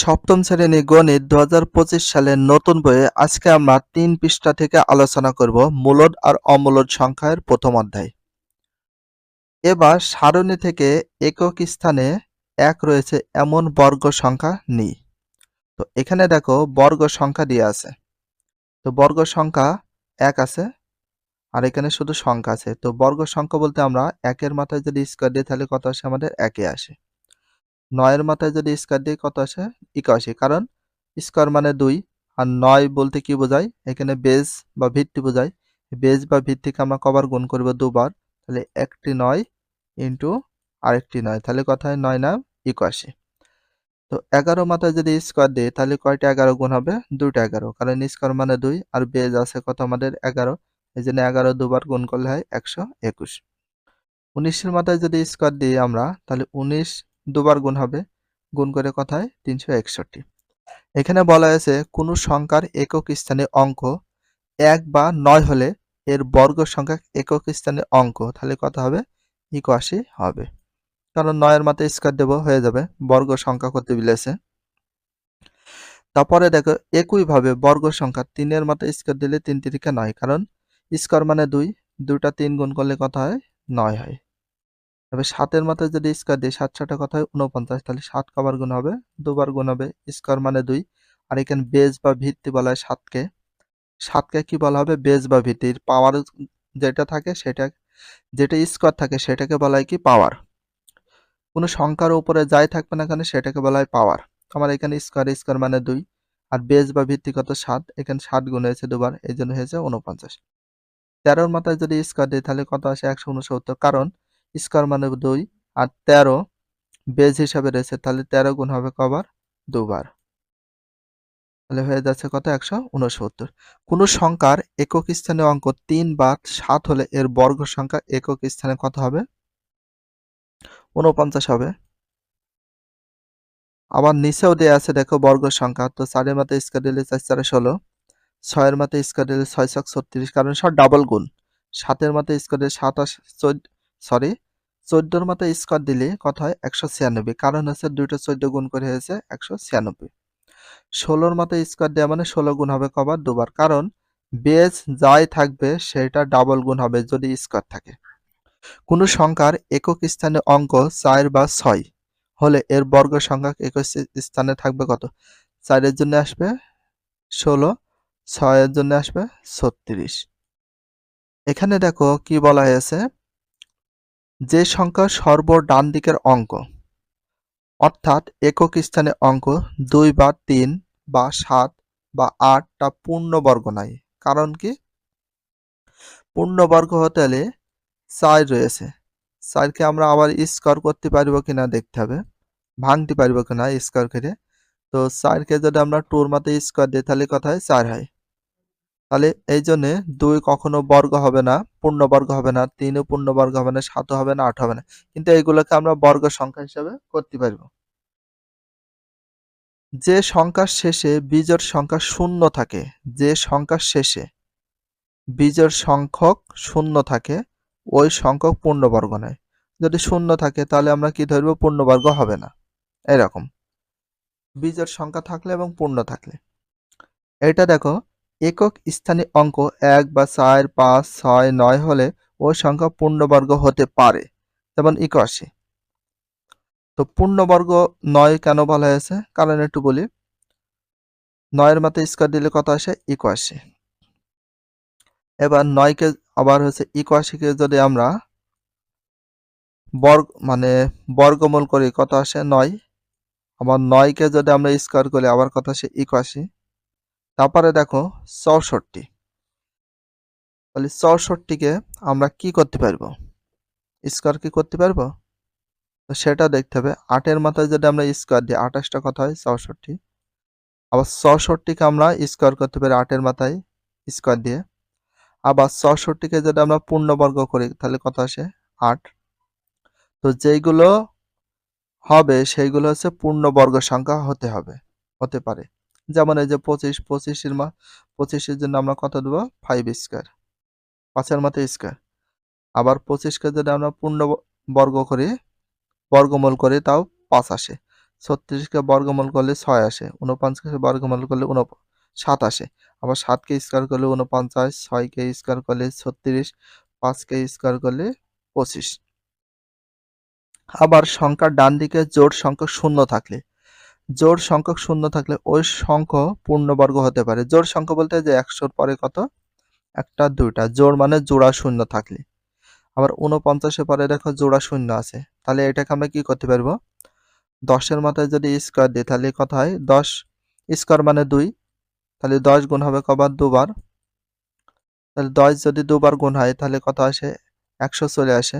সপ্তম শ্রেণি গণিত দু হাজার পঁচিশ সালের নতুন বইয়ে আজকে আমরা তিন পৃষ্ঠা থেকে আলোচনা করব মূলদ আর অমূলদ সংখ্যার প্রথম অধ্যায়। এবার সারণী থেকে একক স্থানে এক রয়েছে এমন বর্গ সংখ্যা নেই। তো এখানে দেখো বর্গ সংখ্যা দিয়ে আছে। তো বর্গ সংখ্যা এক আছে আর এখানে শুধু সংখ্যা আছে। তো বর্গ সংখ্যা বলতে আমরা একের মাথায় যদি স্কোয়ার দিই তাহলে কত আসে? আমাদের একে আসে। নয়ের মাথায় যদি স্কোয়ার দিই কত আসে? একাশি। কারণ স্কোয়ার মানে দুই আর নয় বলতে কি বোঝায়? এখানে বেজ বা ভিত্তি বোঝায়। বেজ বা ভিত্তিকে আমরা কবার গুণ করব দুবার। তাহলে একটি নয় ইন্টু আরেকটি নয়। তাহলে কথা হয় নয় নাম একাশি। তো এগারো মাথায় যদি স্কোয়ার দিই, তাহলে কয়টা এগারো গুণ হবে? দুটো এগারো। কারণ স্কোয়ার মানে দুই আর বেজ আছে কত আমাদের? এগারো। এই জন্য এগারো দুবার গুণ করলে হয় একশো একুশ। উনিশের মাথায় যদি স্কোয়ার দিই আমরা, তাহলে উনিশ দুবার গুণ হবে। গুণ করে কথায় তিনশো একষট্টি। এখানে বলা হয়েছে, কোনো সংখ্যার একক স্থানে অঙ্ক এক বা নয় হলে এর বর্গ সংখ্যা একক স্থানে অঙ্ক, তাহলে কত হবে? ইকোয়াশি হবে। কারণ নয়ের মাথায় স্কোয়ার দেব, হয়ে যাবে। বর্গ সংখ্যা করতে বিলেছে তারপরে দেখো, একইভাবে বর্গ সংখ্যা তিনের মাথায় স্কোয়ার দিলে তিন তিরিকা নয়, কারণ স্কোয়ার মানে দুই। দুটা তিন গুণ করলে কত হয়? নয় হয়। তবে সাতের মাথায় যদি স্কোয়ার দিই সাত সাতটা কথা হয় উনপঞ্চাশ তাহলে সাত কবার গুণ হবে, দুবার গুণ হবে স্কোয়ার মানে দুই। আর এখানে বেজ বা ভিত্তি বলা হয় সাতকে। সাতকে কি বলা হবে? বেজ বা ভিত্তির পাওয়ার যেটা থাকে সেটা, যেটা স্কোয়ার থাকে সেটাকে বলা হয় কি? পাওয়ার কোনো সংখ্যার উপরে যাই থাকবে না কেন সেটাকে বলা হয় পাওয়ার আমার এখানে স্কোয়ার স্কোয়ার মানে দুই। আর বেজ বা ভিত্তি কত? সাত। এখানে সাত গুণ হয়েছে দুবার, এই জন্য হয়েছে উনপঞ্চাশ তেরোর মাথায় যদি স্কোয়ার দিই তাহলে কত আসে? একশো উনসত্তর কারণ স্কোয়ার মানে দুই, আর তেরো বেজ হিসাবে রয়েছে, তাহলে তেরো গুণ হবে কবার? দুবার। তাহলে হয়ে যাচ্ছে কত? একশো উনসত্তর। কোন সংখ্যার একক স্থানে অঙ্ক তিন বা সাত হলে এর বর্গ সংখ্যা একক স্থানে কত হবে? উনপঞ্চাশ হবে। আবার নিচেও দেয়া আছে, দেখো, বর্গ সংখ্যা। তো চারের মাথায় স্কোয়ার দিলে চার, চারে ষোলো। ছয়ের মাথায় স্কোয়ার দিলে ছয়, ছক ছত্রিশ, কারণ সব ডাবল গুণ। সাতের মাথায় স্কোয়ার দিলে সাতাশ সরি চোদ্দোর মাথায় স্কোয়ার দিলে কত হয়? একশো ছিয়ানব্বই। কারণ হচ্ছে দুইটা চোদ্দ গুণ করে হয়েছে একশো ছিয়ানব্বই। ষোলোর মাথায় স্কোয়ার দেওয়া মানে ষোলো গুণ হবে কবার? দুবার। কারণ বেজ যাই থাকবে, সেটা ডাবল গুণ হবে যদি স্কোয়ার থাকে। কোনো সংখ্যার একক স্থানে অঙ্ক চার বা ছয় হলে এর বর্গ সংখ্যা একক স্থানে থাকবে কত? চারের জন্য আসবে ষোলো, ছয়ের জন্য আসবে ছত্রিশ। এখানে দেখো কি বলা হয়েছে? যে সংখ্যা সর্ব ডান দিকের অঙ্ক। অর্থাৎ একক স্থানে অঙ্ক দুই বা তিন বা সাত বা আটটা পূর্ণবর্গ নাই। কারণ কি? পূর্ণবর্গ হতে হলে চার রয়েছে। চারকে আমরা আবার স্কোয়ার করতে পারব কিনা দেখতে হবে। ভাঙতে পারব কিনা স্কোয়ার করে তো চারকে যদি আমরা টুর মতো স্কোয়ার দিই, তাহলে কথায় চার হয়। তাহলে এই জন্যে দুই কখনো বর্গ হবে না পূর্ণবর্গ হবে না তিনও পূর্ণবর্গ হবে না সাতও হবে না, আট হবে না। কিন্তু এইগুলোকে আমরা বর্গ সংখ্যা হিসাবে করতে পারব। যে সংখ্যার শেষে বীজের সংখ্যা শূন্য থাকে, যে সংখ্যার শেষে বীজের সংখ্যক শূন্য থাকে, ওই সংখ্যক পূর্ণবর্গ নয়। যদি শূন্য থাকে, তাহলে আমরা কি ধরবো? পূর্ণবর্গ হবে না। এরকম। বীজের সংখ্যা থাকলে এবং পূর্ণ থাকলে। এটা দেখো একক স্থানে অঙ্ক এক বা চার, পাঁচ, ছয়, নয় হলে ওই সংখ্যা পূর্ণবর্গ হতে পারে। যেমন একাশি তো পূর্ণবর্গ নয় কেন বলা হয়েছে? কারণ একটু বলি। নয়ের মাথায় স্কোয়ার দিলে কত আসে? একাশি এবার নয়কে আবার হচ্ছে ইকোয়াশিকে যদি আমরা বর্গ মানে বর্গমূল করি, কত আসে? নয়। আবার নয়কে যদি আমরা স্কোয়ার করি, আবার কত আসে? ইকোয়াশি তারপরে দেখো চৌষট্টি। তাহলে চৌষট্টিকে আমরা কি করতে পারব? স্কোয়ার কি করতে পারব? তো সেটা দেখতে হবে। আটের মাথায় যদি আমরা স্কোয়ার দিই, আঠাশটা কথা হয়? চৌষট্টি। আবার চৌষট্টিকে আমরা স্কোয়ার করতে পারি আটের মাথায় স্কোয়ার দিয়ে। আবার চৌষট্টিকে যদি আমরা পূর্ণবর্গ করি, তাহলে কত আসে? আট। তো যেইগুলো হবে, সেইগুলো হচ্ছে পূর্ণবর্গ সংখ্যা হতে হবে, হতে পারে। যেমন এই যে পঁচিশ, পঁচিশের মা, পঁচিশের জন্য আমরা কত দেবো? ফাইভ স্কোয়ার পাঁচের মতো স্কোয়ার আবার পঁচিশকে যদি আমরা পূর্ণ বর্গ করি, বর্গমূল করি, তাও পাঁচ আসে। ছত্রিশকে বর্গমূল করলে ছয় আসে। উনপঞ্চাশকে বর্গমূল করলে উন সাত আসে। আবার সাতকে স্কোয়ার করলে উনপঞ্চাশ ছয়কে স্কোয়ার করলে ছত্রিশ পাঁচকে স্কোয়ার করলে পঁচিশ। আবার সংখ্যার ডান দিকে জোড় সংখ্যক শূন্য থাকলে জোড় সংখ্যক শূন্য থাকলে ওই সংখ্যা পূর্ণবর্গ হতে পারে। জোড় সংখ্যা বলতে যে একশোর পরে কত? একটা, দুইটা। জোড় মানে জোড়া শূন্য থাকলে। আবার উনপঞ্চাশের পরে দেখো জোড়া শূন্য আছে। তাহলে এটাকে আমরা কি করতে পারব? দশের মাথায় যদি স্কোয়ার দিই, তাহলে কত হয়? দশ। স্কোয়ার মানে দুই। তাহলে দশ গুণ হবে কবার? দুবার। তাহলে দশ যদি দুবার গুণ হয়, তাহলে কত আসে? একশো চলে আসে।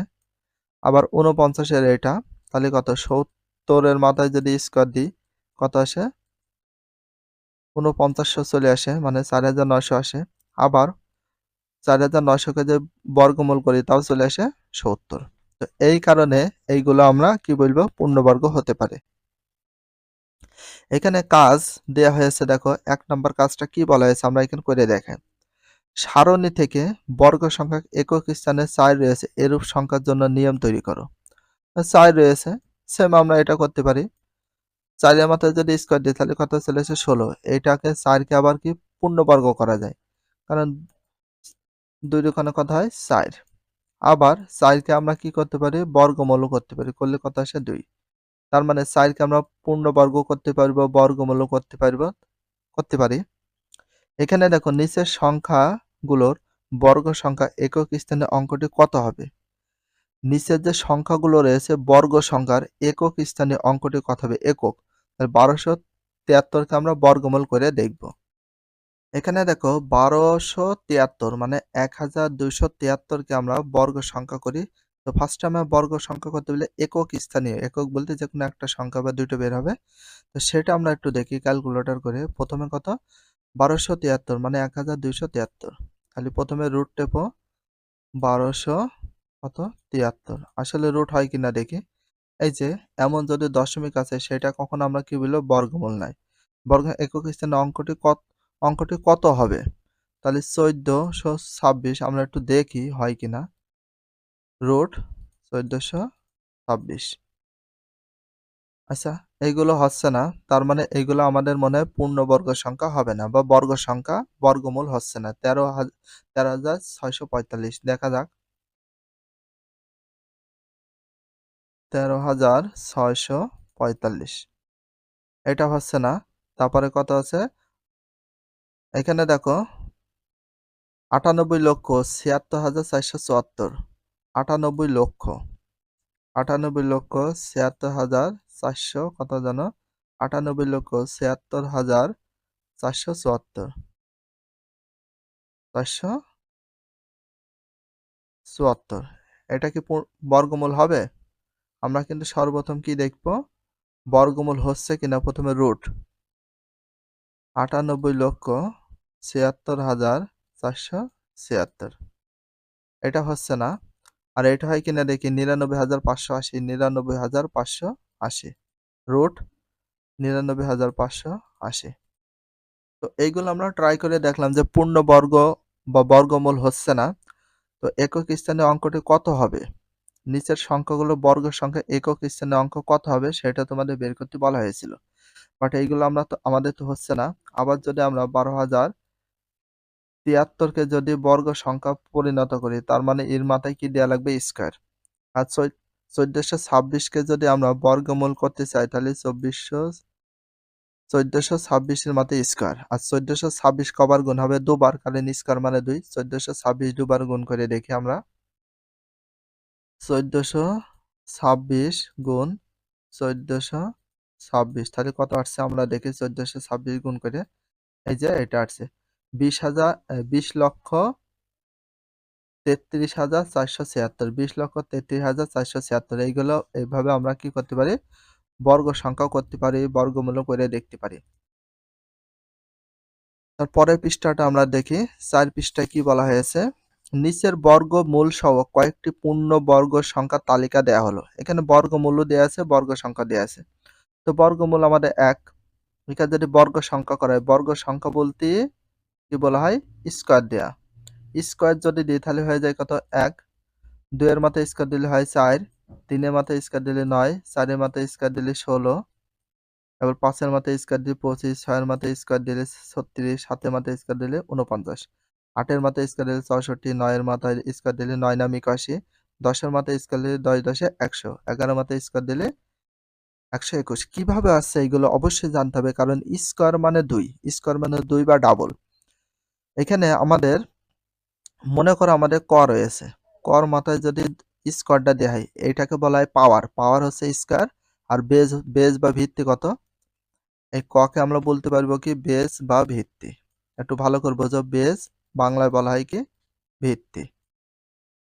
আবার উনপঞ্চাশের এটা, তাহলে কত? সত্তরের মাথায় যদি স্কোয়ার দিই কত আসে? উনপঞ্চাশশো চলে আসে মানে চার হাজার নয়শো আসে। আবার চার হাজার নয়শোকে যে বর্গমূল করি, তাও চলে আসে সত্তর। তো এই কারণে এইগুলো আমরা কি বলব, পূর্ণবর্গ হতে পারে। এখানে কাজ দেয়া হয়েছে, দেখো, এক নম্বর কাজটা কি বলা হয়েছে, আমরা এখানে করে দেখেন। সারণী থেকে বর্গ সংখ্যা একক স্থানে চার রয়েছে, এরূপ সংখ্যার জন্য নিয়ম তৈরি করো। চার রয়েছে সেম আমরা এটা করতে পারি। চারের মাথায় যদি স্কোয়ার দিই তাহলে কত চলে আসে ষোলো। এইটাকে চারকে আবার কি? পূর্ণবর্গ করা যায়। কারণ দুই দোকানে কথা হয় চার আবার চারকে আমরা কি করতে পারি? বর্গমূল করতে পারি। করলে কত আসে? দুই। তার মানে চারকে আমরা পূর্ণবর্গ করতে পারব, বর্গমূল করতে পারব, করতে পারি। এখানে দেখো, নিচের সংখ্যাগুলোর বর্গ সংখ্যা একক স্থানে অঙ্কটি কত হবে? নিচের যে সংখ্যাগুলো রয়েছে, বর্গ সংখ্যার একক স্থানে অঙ্কটি কত হবে একক। বারোশো তিয়াত্তরকে আমরা বর্গমূল করে দেখব। এখানে দেখো বারোশো তিয়াত্তর মানে এক হাজার দুইশো তিয়াত্তরকে আমরা বর্গ সংখ্যা করি। তো ফার্স্ট আমরা বর্গ সংখ্যা করতে বলে একক স্থানীয়, একক বলতে যে কোনো একটা সংখ্যা বা দুটো বের হবে। তো সেটা আমরা একটু দেখি ক্যালকুলেটর করে। প্রথমে কত? বারোশো তিয়াত্তর মানে এক হাজার দুইশো তিয়াত্তর। খালি প্রথমে রুট টেপো। বারোশো কত? তিয়াত্তর। আসলে রুট হয় কিনা দেখি। এই যে, এমন যদি দশমিক আছে, সেটা কখন আমরা কি বলব? বর্গমূল নাই। বর্গ একক স্থানে অঙ্কটি কত অঙ্কটি কত হবে? তাহলে চোদ্দশো ছাব্বিশ আমরা একটু দেখি হয় কিনা। রুট চোদ্দশো ছাব্বিশ। আচ্ছা এইগুলো হচ্ছে না। তার মানে এইগুলো আমাদের মনে হয় পূর্ণবর্গ সংখ্যা হবে না বা বর্গ সংখ্যা বর্গমূল হচ্ছে না। তেরো হাজার তেরো হাজার ছয়শো পঁয়তাল্লিশ। দেখা যাক। তেরো হাজার ছয়শো পঁয়তাল্লিশ। এটা হচ্ছে না, তারপরে কত আছে? এখানে দেখো, আটানব্বই লক্ষ ছিয়াত্তর হাজার চারশো চুয়াত্তর, আটানব্বই লক্ষ আটানব্বই লক্ষ ছিয়াত্তর হাজার চারশো কত জানো? আটানব্বই লক্ষ ছিয়াত্তর হাজার চারশো চুয়াত্তর চারশো চুয়াত্তর। এটা কি বর্গমূল হবে? আমরা কিন্তু সর্বপ্রথম কি দেখব? বর্গমূল হচ্ছে কিনা প্রথমে রুট। আটানব্বই লক্ষ ছিয়াত্তর হাজার চারশো ছিয়াত্তর। এটা হচ্ছে না। আর এটা হয় কিনা দেখি? নিরানব্বই হাজার পাঁচশো আশি, নিরানব্বই হাজার পাঁচশো আশি। রুট নিরানব্বই হাজার পাঁচশো আশি। তো এইগুলো আমরা ট্রাই করে দেখলাম যে পূর্ণ বর্গ বা বর্গমূল হচ্ছে না। তো একক স্থানে অঙ্কটি কত হবে? নিচের সংখ্যাগুলো বর্গ সংখ্যা একক স্থানে অঙ্ক কত হবে সেটা তোমাদের বের করতে বলা হয়েছিল। বাট এইগুলো আমরা তো, আমাদের তো হচ্ছে না। আবার যদি আমরা বারো হাজার তিয়াত্তরকে যদি বর্গ সংখ্যা পরিণত করি, তার মানে এর মাথায় কি দেওয়া লাগবে? স্কোয়ার আর চোদ্দশো ছাব্বিশকে যদি আমরা বর্গমূল করতে চাই, তাহলে চব্বিশশো, চোদ্দশো ছাব্বিশের মাথায় স্কোয়ার আর চোদ্দশো ছাব্বিশ কবার গুণ হবে দুবার, কারণ স্কোয়ার মানে দুই। চোদ্দশো ছাব্বিশ দুবার গুণ করে দেখি আমরা। চোদ্দশো ছাব্বিশ গুণ চোদ্দশো ছাব্বিশ। তাহলে কত আসছে? আমরা দেখি চোদ্দশো ছাব্বিশ গুণ করে। এই যে এটা আসছে। বিশ হাজার বিশ লক্ষ তেত্রিশ হাজার চারশো ছিয়াত্তর। বিশ লক্ষ তেত্রিশ হাজার চারশো ছিয়াত্তর। এইগুলো এইভাবে আমরা কি করতে পারি? বর্গ সংখ্যা করতে পারি বর্গমূল্য করে দেখতে পারি। তারপরের পৃষ্ঠাটা আমরা দেখি। চার পৃষ্ঠায় কি বলা হয়েছে? নিচের বর্গ মূল সহ কয়েকটি পূর্ণ বর্গ সংখ্যার তালিকা দেয়া হলো। এখানে বর্গমূল্য দেওয়া আছে, বর্গ সংখ্যা দেওয়া আছে। তো বর্গমূল আমাদের এক। এখানে যদি বর্গ সংখ্যা করা হয়, বর্গ সংখ্যা বলতে কি বলা হয়? স্কোয়ার দেয়া। স্কোয়ার যদি দিই, তাহলে হয়ে যায় কত? এক। দুইয়ের মাথায় স্কোয়ার দিলে হয় চার। তিনের মাথায় স্কোয়ার দিলে নয়। চারের মাথায় স্কোয়ার দিলে ষোলো। এবার পাঁচের মাথায় স্কোয়ার দিলে পঁচিশ। ছয়ের মাথায় স্কোয়ার দিলে ছত্রিশ। সাতের মাথায় স্কোয়ার দিলে উনপঞ্চাশ আটের মাথায় স্কোয়ার দিলে চৌষট্টি নয়ের মাথায় স্কোয়ার দিলে নয় নাম একাশি, দশের মাথায় স্কোয়ার দিলে দশ দশে একশো এগারো মাথায় স্কোয়ার দিলে একশো একুশ। কীভাবে আসছে এইগুলো অবশ্যই জানতে হবে, কারণ স্কোয়ার মানে দুই, স্কোয়ার মানে দুই বা ডাবল। এখানে আমাদের মনে করো আমাদের ক রয়েছে। কর মাথায় যদি স্কোয়ারটা দেওয়া হয় এইটাকে বলা হয় পাওয়ার। পাওয়ার হচ্ছে স্কোয়ার, আর বেজ বেজ বা ভিত্তি কত? এই ককে আমরা বলতে পারব কি, বেজ বা ভিত্তি। একটু ভালো করে বোঝো বেজ বাংলায় বলা হয় কি? ভিত্তি।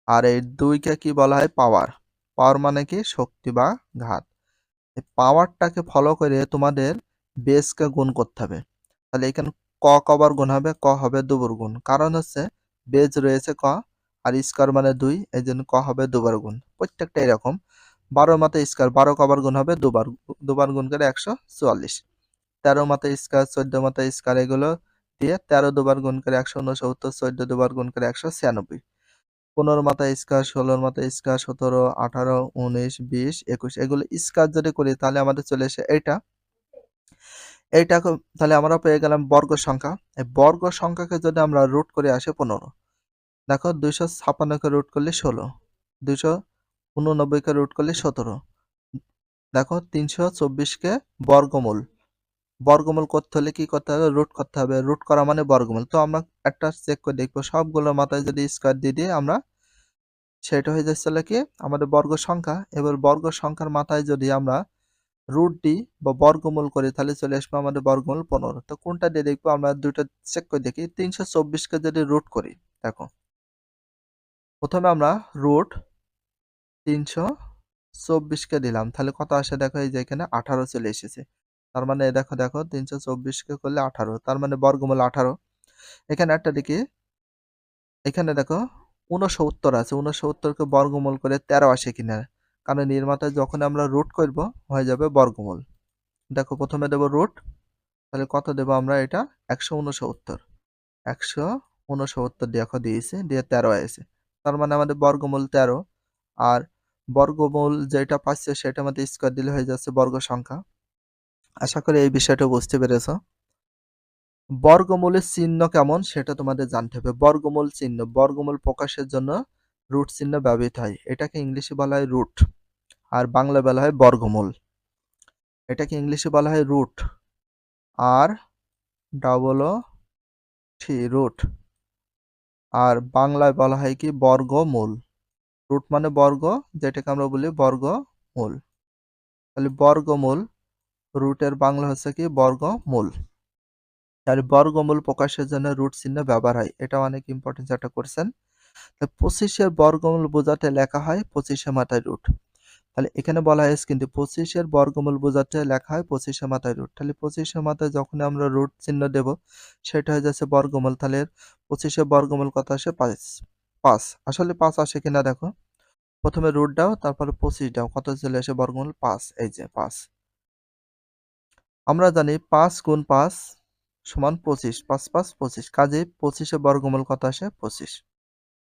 আর এই দুইকে কি বলা হয়? পাওয়ার পাওয়ার মানে কি? শক্তি বা ঘাত। এই পাওয়ারটাকে ফলো করে তোমাদের বেসকে গুণ করতে হবে। তাহলে এখানে ক কবার গুণ হবে? ক হবে দুবার গুণ। কারণ হচ্ছে বেজ রয়েছে ক আর স্কোয়ার মানে দুই। এই জন্য ক হবে দুবার গুণ। প্রত্যেকটা এরকম। বারো মাথা স্কোয়ার বারো কবার গুণ হবে দুবার। দুবার গুণ করে একশো চুয়াল্লিশ। তেরো মাথা স্কোয়ার চোদ্দ মাথা স্কোয়ার এগুলো দিয়ে তেরো দুবার গুণ করে একশো উনসত্তর, চোদ্দ দুবার গুণ করে একশো ছিয়ানব্বই। পনেরো মাথা স্কোয়ার, ষোলোর মাথা স্কোয়ার, সতেরো, আঠারো, উনিশ, বিশ, একুশ, এগুলো স্কোয়ার যদি করি তাহলে আমাদের চলে এসে এইটা। এইটা তাহলে আমরা পেয়ে গেলাম বর্গ সংখ্যা। এই বর্গ সংখ্যাকে যদি আমরা রুট করে আসে পনেরো। দেখো দুইশো ছাপ্পান্নকে রুট করলে ষোলো, দুইশো উননব্বইকে রুট করলে সতেরো। দেখো তিনশো চব্বিশকে বর্গমূল। বর্গমূল করতে হলে কি করতে হবে? রুট করতে হবে। রুট করা মানে বর্গমূল। তো আমরা একটা চেক করে দেখব। সবগুলোর মাথায় যদি স্কোয়ার দিয়ে দিয়ে আমরা সেটা হয়ে যাচ্ছে কি? আমাদের বর্গ সংখ্যা। এবার বর্গ সংখ্যার মাথায় যদি আমরা রুট দিই বা বর্গমূল করি, তাহলে চলে আসবে আমাদের বর্গমূল পনেরো। তো কোনটা দিয়ে দেখব? আমরা দুটো চেক করে দেখি। তিনশো চব্বিশকে যদি রুট করি, দেখো। প্রথমে আমরা রুট তিনশো চব্বিশকে দিলাম। তাহলে কত আসে? দেখো এই যে এখানে আঠারো চলে এসেছে। তার মানে দেখো দেখো, তিনশো চব্বিশকে করলে আঠারো, তার মানে বর্গমূল আঠারো। এখানে একটা দেখি, এখানে দেখো উনসত্তর আছে উনসত্তরকে বর্গমূল করে তেরো আসে কিনা? কারণ নির্মাতায় যখন আমরা রুট করব, হয়ে যাবে বর্গমূল। দেখো, প্রথমে দেব রুট তাহলে কত দেব আমরা এটা? একশো উনসত্তর একশো উনসত্তর দেখো, দিয়েছে, দিয়ে তেরো আছে তার মানে আমাদের বর্গমূল তেরো, আর বর্গমূল যেটা পাচ্ছে সেটা আমাদের স্কোয়ার দিলে হয়ে যাচ্ছে বর্গ সংখ্যা আশা করি এই বিষয়টা বুঝতে পেরেছ। বর্গমূলের চিহ্ন কেমন সেটা তোমাদের জানতে হবে। বর্গমূল চিহ্ন, বর্গমূল প্রকাশের জন্য রুট চিহ্ন ব্যবহৃত হয়। এটাকে ইংলিশে বলা হয় রুট আর বাংলা বলা হয় বর্গমূল। এটাকে ইংলিশে বলা হয় রুট আর ডাবল টি রুট আর বাংলায় বলা হয় কি বর্গমূল। রুট মানে বর্গ, যেটাকে আমরা বলি বর্গমূল। তাহলে বর্গমূল রুটের বাংলা হচ্ছে কি বর্গমূল। আর বর্গমূল প্রকাশের জন্য রুট চিহ্ন ব্যবহার হয়। এটা অনেক ইম্পর্টেন্স একটা করছেন পঁচিশের বর্গমূল বোঝাতে লেখা হয় পঁচিশে মাথায় রুট তাহলে এখানে বলা হয়েছে কিন্তু পঁচিশের বর্গমূল বোঝাতে লেখা হয় পঁচিশে মাথায় রুট তাহলে পঁচিশে মাথায় যখন আমরা রুট চিহ্ন দেব, সেটা হয়ে যাচ্ছে বর্গমূল। তাহলে পঁচিশের বর্গমূল কত আসে? পাঁচ। পাঁচ। আসলে পাঁচ আসে কিনা দেখো। প্রথমে রুট দাও, তারপরে পঁচিশ দাও। কত চলে আসে বর্গমূল? পাঁচ। এই যে পাঁচ। আমরা জানি পাঁচ গুণ পাঁচ সমান পঁচিশ। পাঁচ পাঁচ পঁচিশ। কাজে পঁচিশে বর্গমূল কত আসে? পঁচিশ।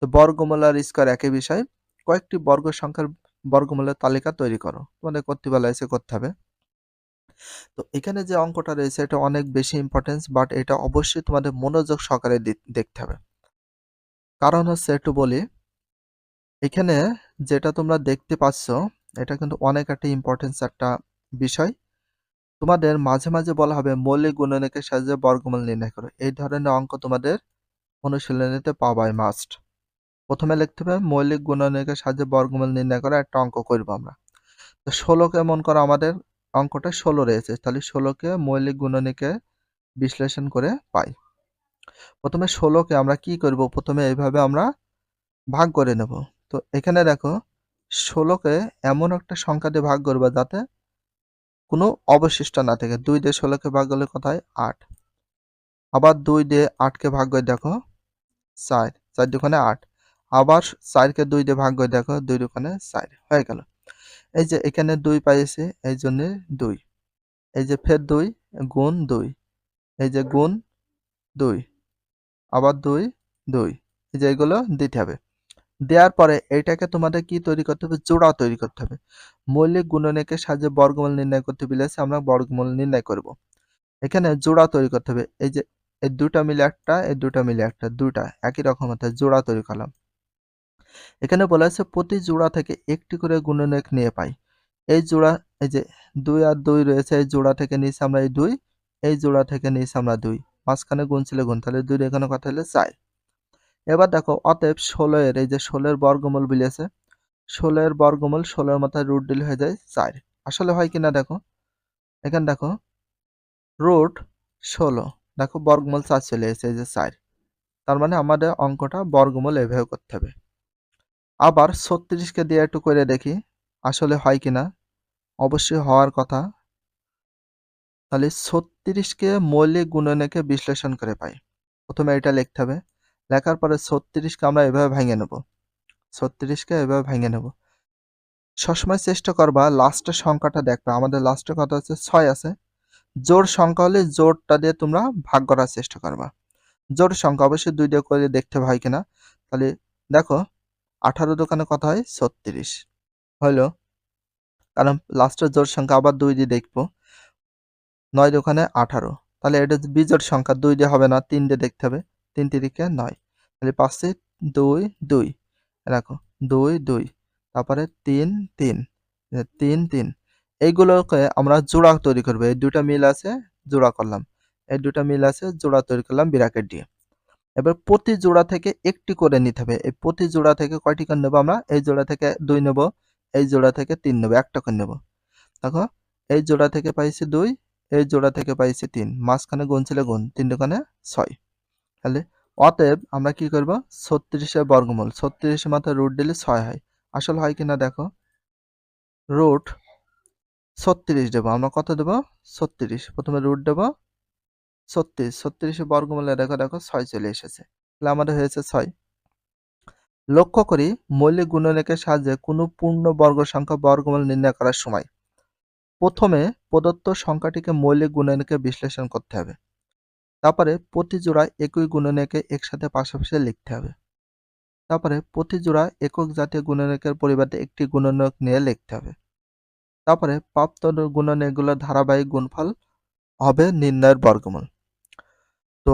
তো বর্গমূল আর স্কোয়ার একই বিষয়। কয়েকটি বর্গ সংখ্যার বর্গমূলের তালিকা তৈরি করো। তোমাদের করতে এসে করতে হবে। তো এখানে যে অঙ্কটা রয়েছে, এটা অনেক বেশি ইম্পর্টেন্স বাট এটা অবশ্যই তোমাদের মনোযোগ সহকারে দেখতে হবে। কারণ হচ্ছে একটু বলি, এখানে যেটা তোমরা দেখতে পাচ্ছ, এটা কিন্তু অনেক একটা ইম্পর্টেন্স একটা বিষয়। তোমাদের মাঝে মাঝে বলা হবে মৌলিক গুণনীকের সাহায্যে বর্গমূল নির্ণয় করো। এই ধরনের অঙ্ক তোমাদের অনুশীলনীতে পাবাই মাস্ট প্রথমে লিখতে হবে, মৌলিক গুণনীকের সাহায্যে বর্গমূল নির্ণয় করা একটা অঙ্ক করব আমরা। তো ষোলোকে মন করো, আমাদের অঙ্কটা ষোলো রয়েছে, তাহলে ষোলোকে মৌলিক গুণনীকে বিশ্লেষণ করে পাই। প্রথমে ষোলোকে আমরা কি করব? প্রথমে এইভাবে আমরা ভাগ করে নেব। তো এখানে দেখো, ষোলোকে এমন একটা সংখ্যা দিয়ে ভাগ করবে যাতে কোনো অবশিষ্ট না থাকে। দুই দিয়ে ষোলোকে ভাগ করলে কোথায়? আট। আবার দুই দিয়ে আটকে ভাগ করে দেখো, চার। চার দুখানে আট। আবার চারকে দুই দিয়ে ভাগ করে দেখো, দুই দুখানে চার। হয়ে গেল। এই যে এখানে দুই পাইছে, এই জন্য দুই। এই যে ফের দুই গুণ দুই। এই যে গুণ দুই। আবার দুই দুই। এই যে এগুলো দিতে হবে। দেওয়ার পরে এইটাকে তোমাদের কি তৈরি করতে হবে? জোড়া তৈরি করতে হবে। মৌলিক গুণনীয়কের সাহায্যে বর্গমূল নির্ণয় করতে বলেছে আমরা বর্গমূল নির্ণয় করব। এখানে জোড়া তৈরি করতে হবে। এই যে, এই দুটা মিলে একটা, এই দুটা মিলে একটা, দুটা। একই রকম হতে জোড়া তৈরি করলাম। এখানে বলা আছে প্রতি জোড়া থেকে একটি করে গুণনীয়ক নিয়ে পাই। এই জোড়া, এই যে দুই আর দুই রয়েছে, এই জোড়া থেকে নিয়েছি আমরা এই দুই, এই জোড়া থেকে নিয়েছি আমরা দুই। মাঝখানে গুণ ছিল গুণ, তাহলে দুই এখানে কথা হলে? চার। এবার দেখো, অতএব ষোলো এর এই যে ষোলোর বর্গমূল বিলেছে ষোলোর বর্গমূল ষোলোর মাথায় রুট দিলে হয়ে যায় চার। আসলে হয় কিনা দেখো, এখানে দেখো রুট ষোলো, দেখো বর্গমূল চার চলে এসেছে, এই যে চার। তার মানে আমাদের অঙ্কটা বর্গমূল এভাবে করতে হবে। আবার ছত্রিশকে দিয়ে একটু করে দেখি, আসলে হয় কিনা, অবশ্যই হওয়ার কথা। তাহলে ছত্রিশকে মৌলিক গুণনীয়কে বিশ্লেষণ করে পাই। প্রথমে এটা লিখতে হবে লেখার পরে ছত্রিশকে আমরা এভাবে ভেঙে নেব। ছত্রিশকে এভাবে ভেঙে নেব। সবসময় চেষ্টা করবা লাস্টের সংখ্যাটা দেখবা। আমাদের লাস্টের কথা হচ্ছে ছয় আছে। জোর সংখ্যা হলে জোরটা দিয়ে তোমরা ভাগ করার চেষ্টা করবা। জোর সংখ্যা অবশ্যই দুই দিয়ে করে দেখতে হয় কিনা। তাহলে দেখো, আঠারো দোকানে কথা হয়? ছত্রিশ। হইল কারণ লাস্টের জোর সংখ্যা আবার দুই দিয়ে দেখব। নয় দোকানে আঠারো। তাহলে এটা বিজোড় সংখ্যা, দুই দিয়ে হবে না, তিন দিয়ে দেখতে হবে। তিন তিরিকে নয়। তাহলে পাঁচে দুই দুই, রাখো, দুই দুই, তারপরে তিন তিন তিন তিন, এইগুলোকে আমরা জোড়া তৈরি করব। এই দুটা মিল আছে, জোড়া করলাম। এই দুটা মিল আছে, জোড়া তৈরি করলাম বিরাকেট দিয়ে। এবার প্রতি জোড়া থেকে একটি করে নিতে হবে। এই প্রতি জোড়া থেকে কয়টি করে নেব আমরা? এই জোড়া থেকে দুই নেব, এই জোড়া থেকে তিন নেব, একটা করে নেব। দেখো, এই জোড়া থেকে পাইছি দুই, এই জোড়া থেকে পাইছি তিন, মাঝখানে গুণ ছিল গুণ তিন দোকানে ছয়। তাহলে অতএব আমরা কি করব? ছত্রিশের বর্গমূল। ছত্রিশের মাথায় রুট দিলে ছয় হয়। আসলে হয় কিনা দেখো? রুট ছত্রিশ দেবো। আমরা কত দেবো? ছত্রিশ। প্রথমে রুট দেবো। ছত্রিশ। ছত্রিশের বর্গমূলে দেখো দেখো, ছয় চলে এসেছে। তাহলে আমাদের হয়েছে ছয়। লক্ষ্য করি মৌলিক গুণনীয়কের সাহায্যে কোনো পূর্ণ বর্গ সংখ্যা বর্গমূল নির্ণয় করার সময় প্রথমে প্রদত্ত সংখ্যাটিকে মৌলিক গুণনীয়কে বিশ্লেষণ করতে হবে। তারপরে প্রতি জোড়া একই গুণনীয়কে একসাথে পাশাপাশি লিখতে হবে। তারপরে প্রতি জোড়া একক জাতীয় গুণনীয়কের পরিবর্তে একটি গুণনীয়ক নিয়ে লিখতে হবে। তারপরে প্রাপ্ত গুণনীয়কগুলোর ধারাবাহিক গুণফল হবে নির্ণয়ের বর্গমূল। তো